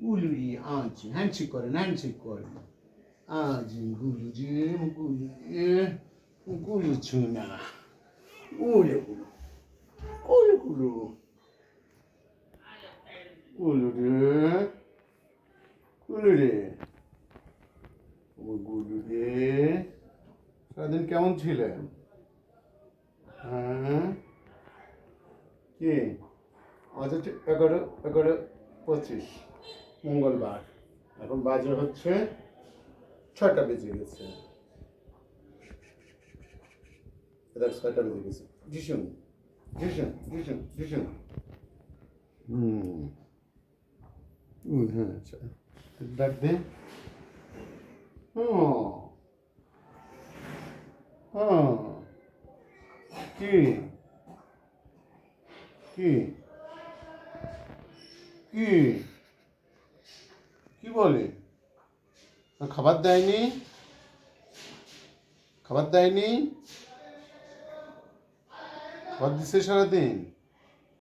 উলুরি আজ গুলু গুলু গুলু গুলু রে ও গুলু রে, সারাদিন কেমন ছিলেন হ্যাঁ? কি? আজ হচ্ছে এগারো এগারো পঁচিশ, মঙ্গলবার। এখন বাজে হচ্ছে ছয়টা বেজে গেছে। এবার ছয়টা বেজে গেছে। ভীষণ ভীষণ ভীষণ ভীষণ হুম। হ্যাঁ আচ্ছা। ডাক দে। কি? কি? কি? কি বলে? খাবার দেয়নি? খাবার দেয়নি? খাবার দিচ্ছে সারাদিন?